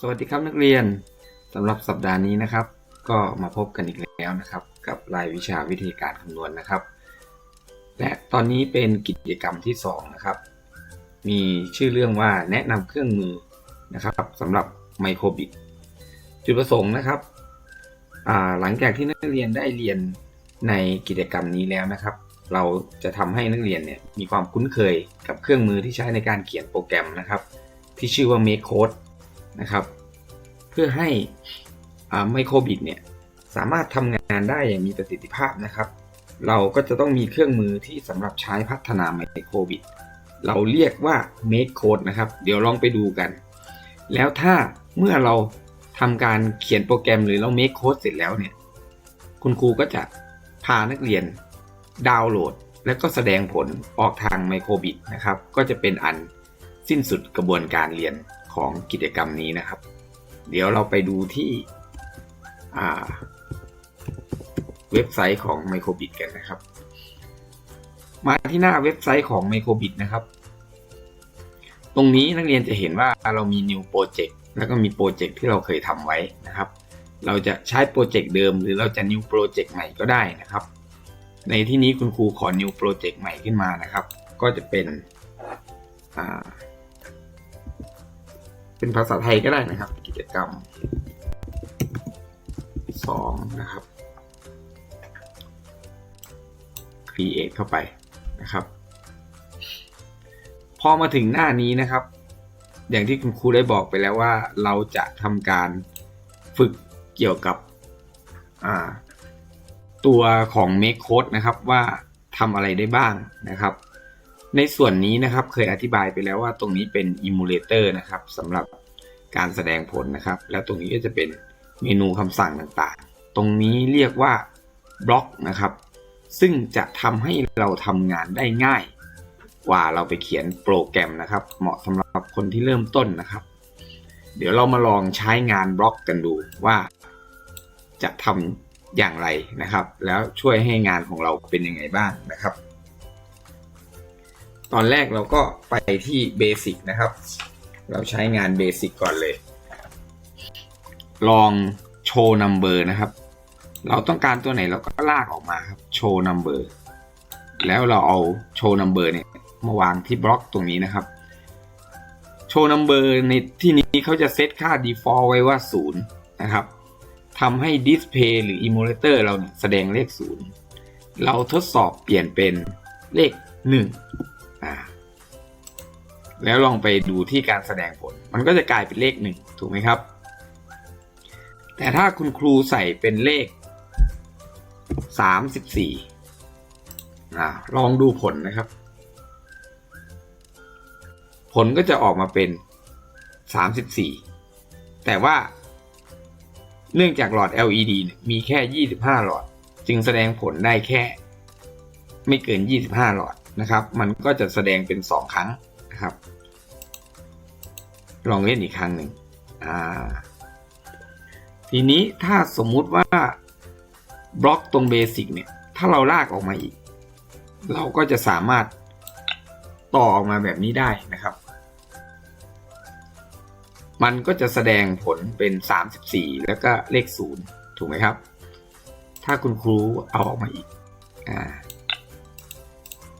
สวัสดีครับนักเรียนสำหรับสัปดาห์นี้นะครับ ก็มาพบกันอีกแล้วนะครับ กับรายวิชาวิธีการคำนวณนะครับ และตอนนี้เป็นกิจกรรมที่ 2 นะครับ มีชื่อเรื่องว่าแนะนำเครื่องมือนะครับสำหรับไมโครบิตจุดประสงค์นะครับหลังจากที่นักเรียนได้เรียนในกิจกรรมนี้แล้วนะครับ เราจะทำให้นักเรียนเนี่ยมีความคุ้นเคยกับเครื่องมือที่ใช้ในการเขียนโปรแกรมนะครับ ที่ชื่อว่า Make Code นะครับ เพื่อให้ไมโครบิตเนี่ยสามารถทำงานได้อย่างมีประสิทธิภาพนะครับ เราก็จะต้องมีเครื่องมือที่สำหรับใช้พัฒนาไมโครบิตเราเรียกว่า Make Code นะครับ เดี๋ยวลองไปดูกัน แล้วถ้าเมื่อเราทำการเขียนโปรแกรมหรือเรา Make Code เสร็จแล้วเนี่ย คุณครูก็จะพานักเรียนดาวน์โหลด แล้วก็แสดงผลออกทางไมโครบิตนะครับ ก็จะเป็นอันสิ้นสุดกระบวนการเรียน ของกิจกรรมนี้นะครับ เดี๋ยวเราไปดูที่เว็บไซต์ของ Microbit กันนะครับ มาที่หน้าเว็บไซต์ของ Microbit นะครับ ตรงนี้นักเรียนจะเห็นว่าเรามี New Project แล้วก็มีโปรเจกต์ที่เราเคยทำไว้นะครับ เราจะใช้โปรเจกต์เดิม หรือเราจะ New Project ใหม่ก็ได้นะครับ ในที่นี้คุณครูขอ New Project ใหม่ขึ้นมานะครับ ก็จะเป็น เป็นภาษาไทยก็ได้นะครับ กิจกรรม2นะครับ create เข้าไปนะครับ พอมาถึงหน้านี้นะครับ อย่างที่คุณครูได้บอกไปแล้วว่า เราจะทำการฝึกเกี่ยวกับตัวของ make code นะครับว่าทำอะไรได้บ้างนะครับ ในส่วนนี้นะครับเคยอธิบายไปแล้วว่าตรงนี้เป็น emulator นะครับสำหรับการแสดงผลนะครับ แล้วตรงนี้ก็จะเป็นเมนูคำสั่งต่างๆ ตรงนี้เรียกว่าบล็อกนะครับ ซึ่งจะทำให้เราทำงานได้ง่าย กว่าเราไปเขียนโปรแกรมนะครับ เหมาะสำหรับคนที่เริ่มต้นนะครับ เดี๋ยวเรามาลองใช้งานบล็อกกันดูว่า จะทำอย่างไรนะครับ แล้วช่วยให้งานของเราเป็นยังไงบ้างนะครับ ตอนแรกเราก็ไปที่เบสิกนะครับ เราใช้งานเบสิกก่อนเลย ลองโชว์นัมเบอร์นะครับ เราต้องการตัวไหนเราก็ลากออกมาครับโชว์นัมเบอร์แล้วเราเอาโชว์นัมเบอร์เนี่ยมาวางที่บล็อกตรงนี้นะครับ โชว์นัมเบอร์ในที่นี้เขาจะเซตค่า default ไว้ว่า 0 นะครับทำให้ display หรือ emulator เราเนี่ยแสดงเลข 0 เราทดสอบเปลี่ยนเป็นเลข1อ่า แล้วลองไปดูที่การแสดงผล มันก็จะกลายเป็นเลข 1 ถูกไหมครับ แต่ถ้าคุณครูใส่เป็นเลข 34อ่าลองดูผลนะครับ ผลก็จะออกมาเป็น 34 แต่ว่า เนื่องจากหลอด LED เนี่ยมีแค่ 25 หลอด จึงแสดงผลได้แค่ ไม่เกิน 25 หลอดนะครับ มันก็จะแสดงเป็น 2 ครั้งนะครับ ลองเล่นอีกครั้งหนึ่งอ่าทีนี้ถ้าสมมุติว่าบล็อกตรงเบสิกเนี่ยถ้าเราลากออกมาอีก เราก็จะสามารถต่อออกมาแบบนี้ได้นะครับ มันก็จะแสดงผลเป็น 34 แล้วก็เลข 0 ถูกไหมครับ ถ้าคุณครูเอาออกมาอีกอ่า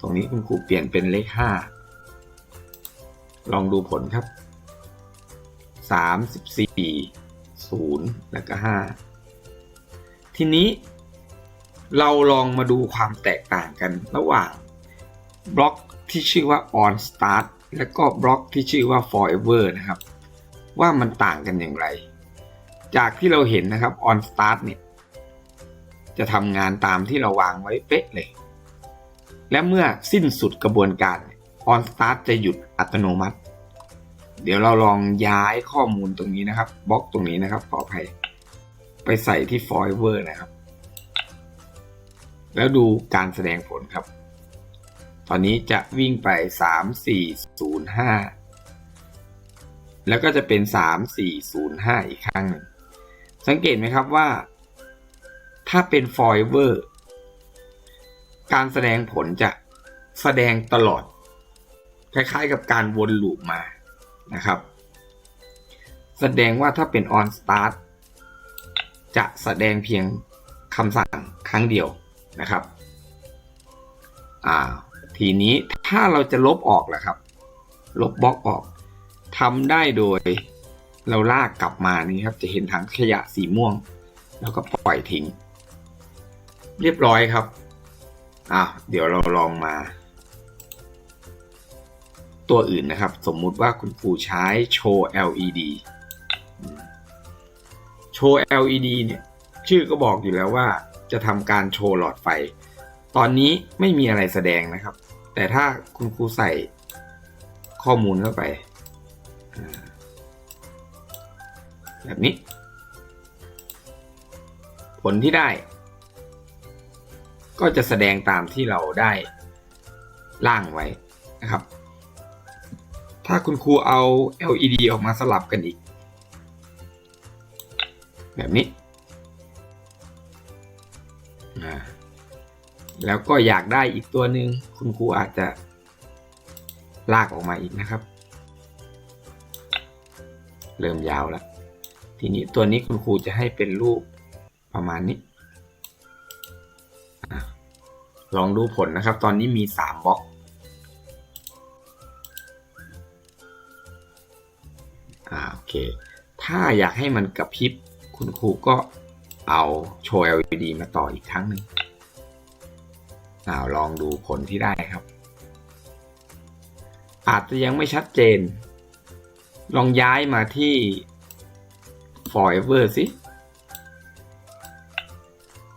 ตรงนี้คุณครูเปลี่ยนเป็นเลข 5 ลองดูผลครับ 34 0แล้วก็5ทีนี้เราลองมาดูความแตกต่างกันระหว่างบล็อกที่ชื่อว่า on start และก็บล็อกที่ชื่อว่า forever นะครับ ว่ามันต่างกันอย่างไร จากที่เราเห็นนะครับ on start เนี่ยจะทำงานตามที่เราวางไว้เป๊ะเลย และเมื่อสิ้นสุดกระบวนการ on start จะหยุดอัตโนมัติ เดี๋ยวเราลองย้ายข้อมูลตรงนี้นะครับบล็อกตรงนี้นะครับขออภัยไปใส่ที่ forever นะครับ แล้วดูการแสดงผลครับ ตอนนี้จะวิ่งไป 3 4 0 5 แล้วก็จะเป็น 3 4 0 5 อีกครั้งหนึ่ง สังเกตไหมครับว่า ถ้าเป็น forever การแสดงผลจะแสดงตลอด คล้ายๆกับการวนลูปมา นะครับ แสดงว่าถ้าเป็น on start จะแสดงเพียงคำสั่งครั้งเดียวนะครับทีนี้ถ้าเราจะลบออกล่ะครับ ลบบล็อกออกทำได้โดยเราลากกลับมานี่ครับ จะเห็นถังขยะสีม่วง แล้วก็ปล่อยทิ้ง เรียบร้อยครับอ่าเดี๋ยวเราลองมา ตัวอื่นนะครับ สมมุติว่าคุณครูใช้โชว์ LED โชว์ LED เนี่ยชื่อก็บอกอยู่แล้วว่าจะทำการโชว์หลอดไฟ ตอนนี้ไม่มีอะไรแสดงนะครับ แต่ถ้าคุณครูใส่ข้อมูลเข้าไป แบบนี้ ผลที่ได้ ก็จะแสดงตามที่เราได้ร่างไว้นะครับ ถ้าคุณครูเอา LED ออกมาสลับกันอีก แบบนี้ แล้วก็อยากได้อีกตัวหนึ่งคุณครูอาจจะลากออกมาอีกนะครับ เริ่มยาวแล้ว ทีนี้ตัวนี้คุณครูจะให้เป็นรูปประมาณนี้ ลองดูผลนะครับ ตอนนี้มี 3บล็อก อ่าโอเค ถ้าอยากให้มันกระพริบคุณครูก็เอาโชว์ LED มาต่ออีกครั้งหนึ่งอ่าลองดูผลที่ได้ครับ อาจจะยังไม่ชัดเจน ลองย้ายมาที่ forever สิ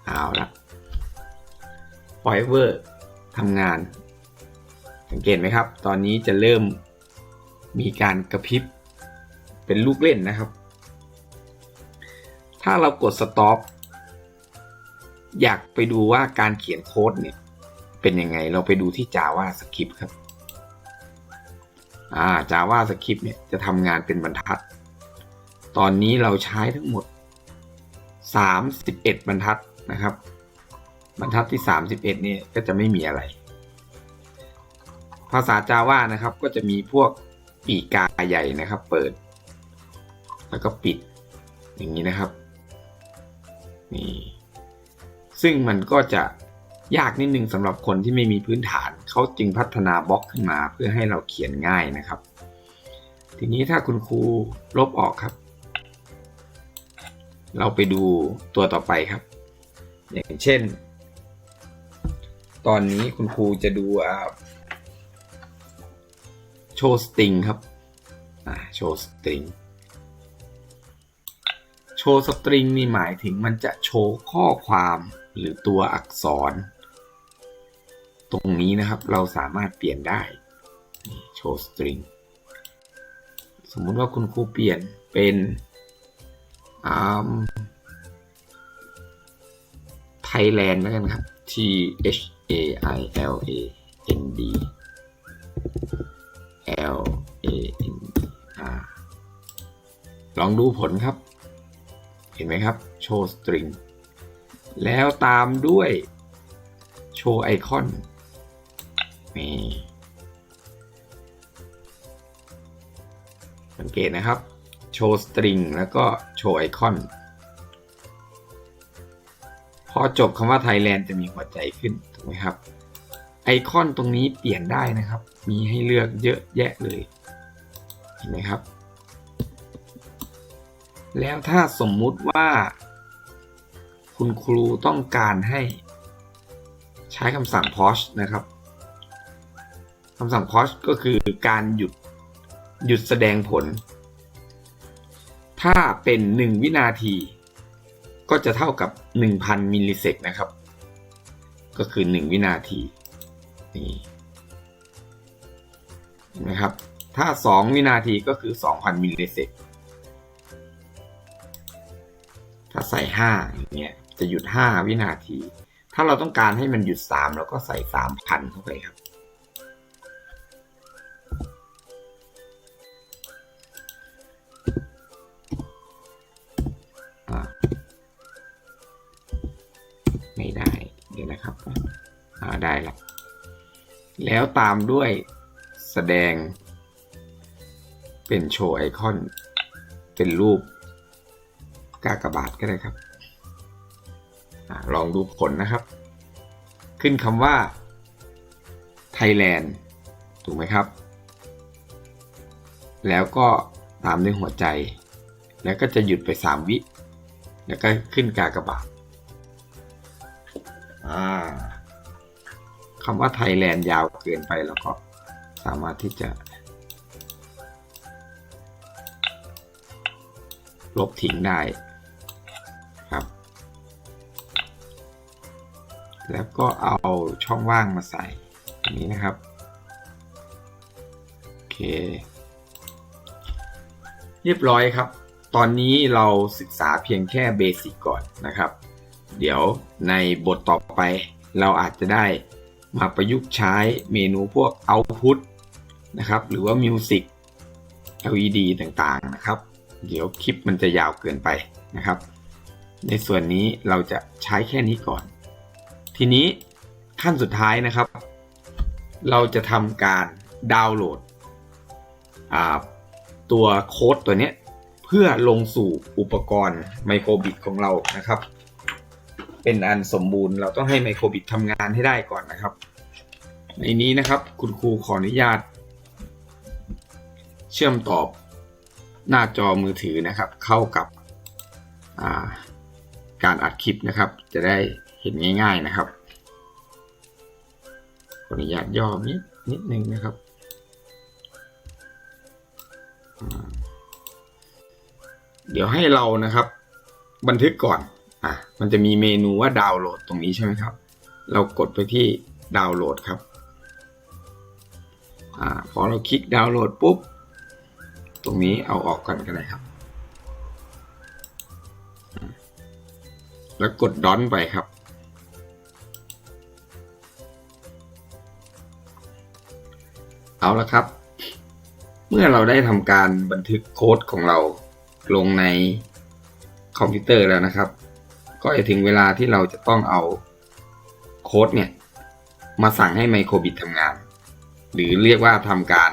เอาละ forever ทำงาน สังเกตไหมครับ ตอนนี้จะเริ่มมีการกระพริบ เป็นลูกเล่นนะครับ ถ้าเรากด stop อยากไปดูว่าการเขียนโค้ดเนี่ยเป็นยังไงเราไปดูที่ Java Script ครับอ่า Java Script เนี่ยจะทำงานเป็นบรรทัด ตอนนี้เราใช้ทั้งหมด 31 บรรทัดนะครับ บรรทัดที่ 31เนี่ยก็จะไม่มีอะไร ภาษา Java นะครับก็จะมีพวกปีกกาใหญ่นะครับ เปิด แล้วก็ปิดอย่างนี้นะครับนี่ซึ่งมันก็จะยากนิดนึงสำหรับคนที่ไม่มีพื้นฐานเขาจึงพัฒนาบล็อกขึ้นมาเพื่อให้เราเขียนง่ายนะครับ ทีนี้ถ้าคุณครูลบออกครับ เราไปดูตัวต่อไปครับ อย่างเช่น ตอนนี้คุณครูจะดูโชว์สตริงครับโชว์สตริง ว์สตริงนี่หมายถึงมันจะโชว์ข้อความหรือตัวอักษร ตรงนี้นะครับเราสามารถเปลี่ยนได้โชว์สตริงสมมุติว่าคุณครูเปลี่ยนเป็นไทยแลนด์แล้วกันครับ T H A I L A N D L A N D ลองดูผลครับ เห็นไหมครับ โชว์สตริง แล้วตามด้วยโชว์ไอคอน นี่ สังเกตนะครับ โชว์สตริงแล้วก็โชว์ไอคอน พอจบคำว่าไทยแลนด์จะมีหัวใจขึ้น ถูกไหมครับ ไอคอนตรงนี้เปลี่ยนได้นะครับ มีให้เลือกเยอะแยะเลย เห็นไหมครับ แล้วถ้าสมมุติว่า คุณครูต้องการให้ ใช้คำสั่ง pause นะครับคำสั่ง pause ก็คือการหยุดหยุดแสดงผล ถ้าเป็น 1 วินาที ก็จะเท่ากับ 1,000 มิลลิเซกนะครับ ก็คือ 1 วินาทีนี่เห็นไหมครับ ถ้า 2 วินาทีก็คือ 2,000 มิลลิเซก ถ้าใส่5อย่างเงี้ยจะหยุด 5 วินาที ถ้าเราต้องการให้มันหยุด 3 เราก็ใส่ 3,000 เข้าไปครับ ไม่ได้ เดี๋ยวนะครับอ่าได้ละแล้วตามด้วยแสดงเป็นโชว์ไอคอน เป็นรูป กากบาทก็ได้ครับอลองดูผลนะครับ ขึ้นคำว่า Thailand ถูกไหมครับ แล้วก็ตามด้วยหัวใจ แล้วก็จะหยุดไป 3 วิ แล้วก็ขึ้นกากบาทคำว่าไทยแลนด์ยาวเกินไปแล้วก็สามารถที่จะ ลบทิ้งได้ แล้วก็เอาช่องว่างมาใส่ตรงนี้นะครับ โอเค เรียบร้อยครับ ตอนนี้เราศึกษาเพียงแค่เบสิกก่อนนะครับ เดี๋ยวในบทต่อไปเราอาจจะได้มาประยุกต์ใช้เมนูพวก Output นะครับ หรือว่า Music LED ต่างๆนะครับ เดี๋ยวคลิปมันจะยาวเกินไปนะครับ ในส่วนนี้เราจะใช้แค่นี้ก่อน ทีนี้ขั้นสุดท้ายนะครับ เราจะทำการดาวน์โหลดตัวโค้ดตัวนี้เพื่อลงสู่อุปกรณ์ไมโครบิตของเรานะครับ เป็นอันสมบูรณ์เราต้องให้ไมโครบิตทำงานให้ได้ก่อนนะครับ ในนี้นะครับคุณครูขออนุญาต เชื่อมต่อหน้าจอมือถือนะครับ เข้ากับการอัดคลิปนะครับ จะได้ เห็นง่ายๆนะครับขออนุญาตย่อนิดนิดนึงนะครับเดี๋ยวให้เรานะครับ บันทึกก่อนอะมันจะมีเมนูว่าดาวน์โหลดตรงนี้ใช่ไหมครับ เรากดไปที่ดาวน์โหลดครับอ่าพอเราคลิกดาวน์โหลดปุ๊บ ตรงนี้เอาออกกันก็ได้ครับ แล้วกดดอนไปครับ เอาละครับ เมื่อเราได้ทำการบันทึกโค้ดของเราลงในคอมพิวเตอร์แล้วนะครับ ก็จะถึงเวลาที่เราจะต้องเอาโค้ดเนี่ย มาสั่งให้ไมโครบิตทำงาน หรือเรียกว่าทำการ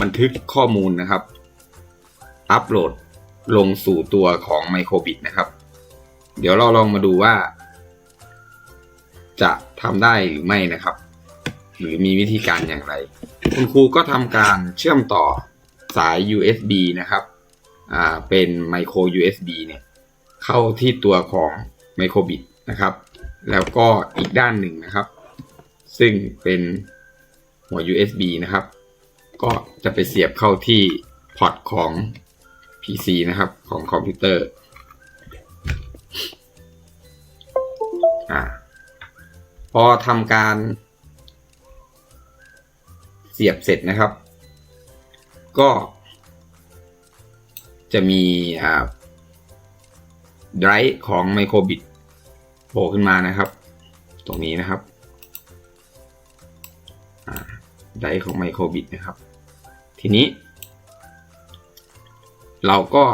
บันทึกข้อมูลนะครับ อัปโหลดลงสู่ตัวของไมโครบิตนะครับ เดี๋ยวเราลองมาดูว่า จะทำได้หรือไม่นะครับ หรือมีวิธีการอย่างไร คุณครูก็ทำการเชื่อมต่อสาย USB นะครับอ่าเป็นไมโคร USB เนี่ยเข้าที่ตัวของไมโครบิตนะครับ แล้วก็อีกด้านหนึ่งนะครับ ซึ่งเป็นหัว USB นะครับ ก็จะไปเสียบเข้าที่พอร์ตของ PC นะครับของคอมพิวเตอร์อ่าพอทำการ เสียบเสร็จนะครับ ก็ จะมีอ่าไดรฟ์ของไมโครบิตโผล่ขึ้นมานะครับ ตรงนี้นะครับไดรฟ์ของไมโครบิตนะครับ ทีนี้ เราก็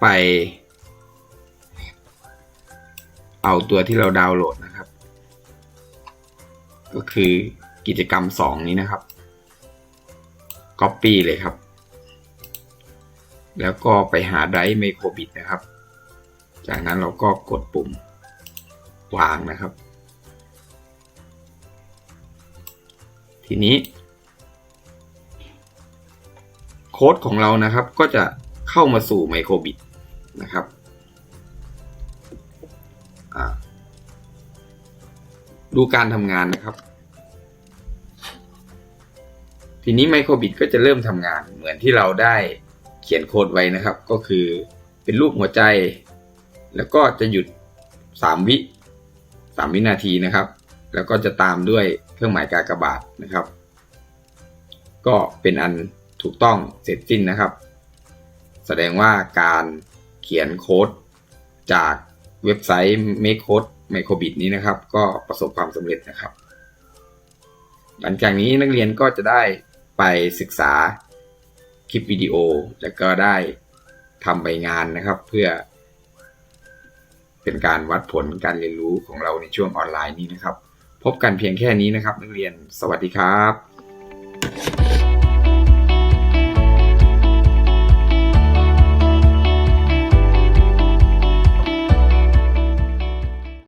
ไป เอาตัวที่เราดาวน์โหลด ก็คือกิจกรรม 2 นี้นะครับ Copy เลยครับ แล้วก็ไปหาไดร์ไมโครบิตนะครับ จากนั้นเราก็กดปุ่มวางนะครับ ทีนี้ โค้ดของเรานะครับก็จะเข้ามาสู่ไมโครบิตนะครับ ดูการทำงานนะครับ ทีนี้ไมโครบิตก็จะเริ่มทำงานเหมือนที่เราได้เขียนโค้ดไว้นะครับ ก็คือเป็นรูปหัวใจ แล้วก็จะหยุด 3 วิ 3 วินาทีนะครับ แล้วก็จะตามด้วยเครื่องหมายกากบาทนะครับ ก็เป็นอันถูกต้องเสร็จสิ้นนะครับ แสดงว่าการเขียนโค้ดจากเว็บไซต์ Make Code Microbit นี้นะครับ ก็ประสบความสำเร็จนะครับ หลังจากนี้นักเรียนก็จะได้ไปศึกษาคลิปวิดีโอ แล้วก็ได้ทำใบงานนะครับ เพื่อ เป็นการวัดผลการเรียนรู้ของเราในช่วงออนไลน์นี้นะครับ พบกันเพียงแค่นี้นะครับ นักเรียนสวัสดีครับ